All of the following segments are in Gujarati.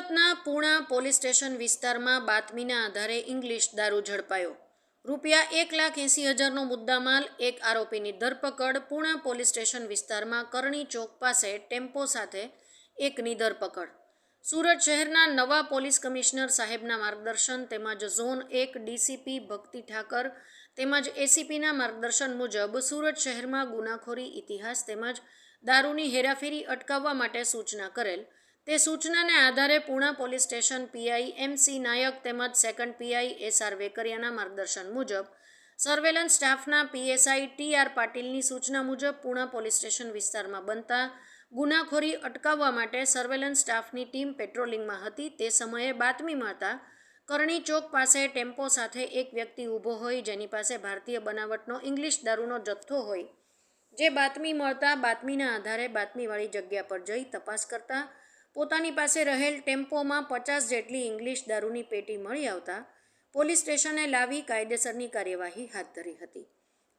પોલીસ સ્ટેશન વિસ્તારમાં બાતમીના આધારે ઇંગ્લિશ દારૂ ઝડપાયો. રૂપિયા એક લાખ એંસી હજારનો મુદ્દામાલ, એક આરોપીની ધરપકડ, પૂણા પોલીસ સ્ટેશન વિસ્તારમાં કરણી ચોક પાસે ટેમ્પો સાથે એકની ધરપકડ. સુરત શહેરના નવા પોલીસ કમિશનર સાહેબના માર્ગદર્શન તેમજ ઝોન એક ડીસીપી ભક્તિ ઠાકર તેમજ એસીપીના માર્ગદર્શન મુજબ સુરત શહેરમાં ગુનાખોરી ઇતિહાસ તેમજ દારૂની હેરાફેરી અટકાવવા માટે સૂચના કરેલ તે સૂચનાને આધારે Puna police station PI M C Nayak તેમજ સેકન્ડ પીઆઈ એસઆર વેકરિયાના માર્ગદર્શન મુજબ સર્વેલન્સ સ્ટાફના પીએસઆઈ ટી આર પાટીલની સૂચના મુજબ પૂણા પોલીસ સ્ટેશન વિસ્તારમાં બનતા ગુનાખોરી અટકાવવા માટે સર્વેલન્સ સ્ટાફની ટીમ પેટ્રોલિંગમાં હતી. તે સમયે બાતમી મળતા કરણી ચોક પાસે ટેમ્પો સાથે એક વ્યક્તિ ઊભો હોય, જેની પાસે ભારતીય બનાવટનો ઇંગ્લિશ દારૂનો જથ્થો હોય. જે બાતમી મળતા બાતમીના આધારે બાતમીવાળી જગ્યા પર જઈ તપાસ કરતા પોતાની પાસે રહેલ ટેમ્પોમાં પચાસ જેટલી ઇંગ્લિશ દારૂની પેટી મળી આવતા પોલીસ સ્ટેશને લાવી કાયદેસરની કાર્યવાહી હાથ ધરી હતી.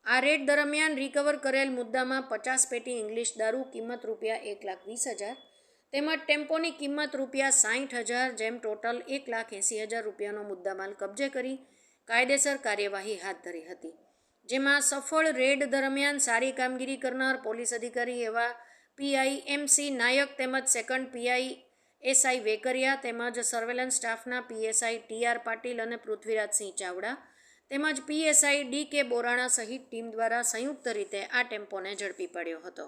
આ રેડ દરમિયાન રિકવર કરેલ મુદ્દામાં પચાસ પેટી ઇંગ્લિશ દારૂ કિંમત રૂપિયા એક લાખ વીસ હજાર તેમજ ટેમ્પોની કિંમત રૂપિયા સાઠ હજાર જેમ ટોટલ એક લાખ એંસી હજાર રૂપિયાનો મુદ્દામાલ કબજે કરી કાયદેસર કાર્યવાહી હાથ ધરી હતી. જેમાં સફળ રેડ દરમિયાન સારી કામગીરી કરનાર પોલીસ અધિકારી એવા પીઆઈ એમસી નાયક તેમજ સેકન્ડ પીઆઈ એસઆઈ વેકરિયા તેમજ સર્વેલન્સ સ્ટાફના પીએસઆઈ ટી આર પાટીલ અને પૃથ્વીરાજસિંહ ચાવડા તેમજ પીએસઆઈ ડી કે બોરાણા સહિત ટીમ દ્વારા સંયુક્ત રીતે આ ટેમ્પોને ઝડપી પડ્યો હતો.